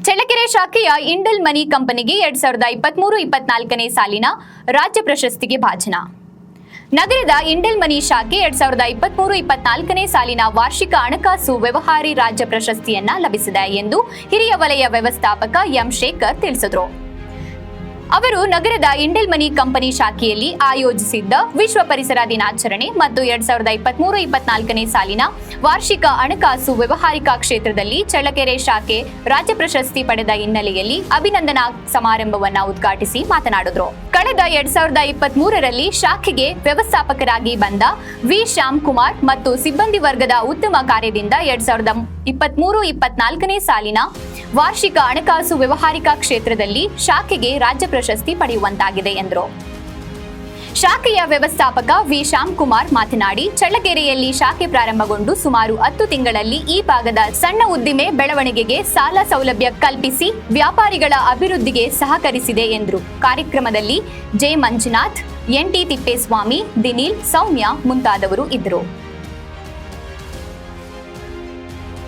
ಚಳ್ಳಕೆರೆ ಶಾಖೆಯ ಇಂಡಲ್ ಮನಿ ಕಂಪನಿಗೆ ಎರಡ್ ಸಾವಿರದ ಇಪ್ಪತ್ಮೂರು, ಇಪ್ಪತ್ನಾಲ್ಕನೇ ಸಾಲಿನ ರಾಜ್ಯ ಪ್ರಶಸ್ತಿಗೆ ಭಾಜನ. ನಗರದ ಇಂಡಲ್ ಮನಿ ಶಾಖೆ ಎರಡ್ ಸಾವಿರದ ಇಪ್ಪತ್ಮೂರು, ಇಪ್ಪತ್ನಾಲ್ಕನೇ ಸಾಲಿನ ವಾರ್ಷಿಕ ಹಣಕಾಸು ವ್ಯವಹಾರಿ ರಾಜ್ಯ ಪ್ರಶಸ್ತಿಯನ್ನ ಲಭಿಸಿದೆ ಎಂದು ಹಿರಿಯ ವಲಯ ವ್ಯವಸ್ಥಾಪಕ ಎಂ ಶೇಖರ್ ತಿಳಿಸಿದರು. ಅವರು ನಗರದ ಇಂಡೆಲ್ ಮನಿ ಕಂಪನಿ ಶಾಖೆಯಲ್ಲಿ ಆಯೋಜಿಸಿದ್ದ ವಿಶ್ವ ಪರಿಸರ ದಿನಾಚರಣೆ ಮತ್ತು ಎರಡ್ ಸಾವಿರದ ಇಪ್ಪತ್ಮೂರು ಇಪ್ಪತ್ನಾಲ್ಕನೇ ಸಾಲಿನ ವಾರ್ಷಿಕ ಹಣಕಾಸು ವ್ಯವಹಾರಿಕ ಕ್ಷೇತ್ರದಲ್ಲಿ ಚಳ್ಳಕೆರೆ ಶಾಖೆ ರಾಜ್ಯ ಪ್ರಶಸ್ತಿ ಪಡೆದ ಹಿನ್ನೆಲೆಯಲ್ಲಿ ಅಭಿನಂದನಾ ಸಮಾರಂಭವನ್ನ ಉದ್ಘಾಟಿಸಿ ಮಾತನಾಡಿದ್ರು. ಕಳೆದ ಎರಡ್ ಸಾವಿರದ ಇಪ್ಪತ್ತ್ ಮೂರರಲ್ಲಿ ಶಾಖೆಗೆ ವ್ಯವಸ್ಥಾಪಕರಾಗಿ ಬಂದ ವಿ. ಶ್ಯಾಮ್ ಕುಮಾರ್ ಮತ್ತು ಸಿಬ್ಬಂದಿ ವರ್ಗದ ಉತ್ತಮ ಕಾರ್ಯದಿಂದ ಎರಡ್ ಸಾವಿರದ ಇಪ್ಪತ್ಮೂರು ಇಪ್ಪತ್ನಾಲ್ಕನೇ ಸಾಲಿನ ವಾರ್ಷಿಕ ಹಣಕಾಸು ವ್ಯವಹಾರಿಕ ಕ್ಷೇತ್ರದಲ್ಲಿ ಶಾಖೆಗೆ ರಾಜ್ಯ ಪ್ರಶಸ್ತಿ ಪಡೆಯುವಂತಾಗಿದೆ ಎಂದರು. ಶಾಖೆಯ ವ್ಯವಸ್ಥಾಪಕ ವಿ. ಶ್ಯಾಮ್ ಕುಮಾರ್ ಮಾತನಾಡಿ, ಚಳ್ಳಕೆರೆಯಲ್ಲಿ ಶಾಖೆ ಪ್ರಾರಂಭಗೊಂಡು ಸುಮಾರು ಹತ್ತು ತಿಂಗಳಲ್ಲಿ ಈ ಭಾಗದ ಸಣ್ಣ ಉದ್ದಿಮೆ ಬೆಳವಣಿಗೆಗೆ ಸಾಲ ಸೌಲಭ್ಯ ಕಲ್ಪಿಸಿ ವ್ಯಾಪಾರಿಗಳ ಅಭಿವೃದ್ಧಿಗೆ ಸಹಕರಿಸಿದೆ ಎಂದರು. ಕಾರ್ಯಕ್ರಮದಲ್ಲಿ J. Manjunath, N. T. Thippeswamy, Dinil, Soumya ಮುಂತಾದವರು ಇದ್ದರು.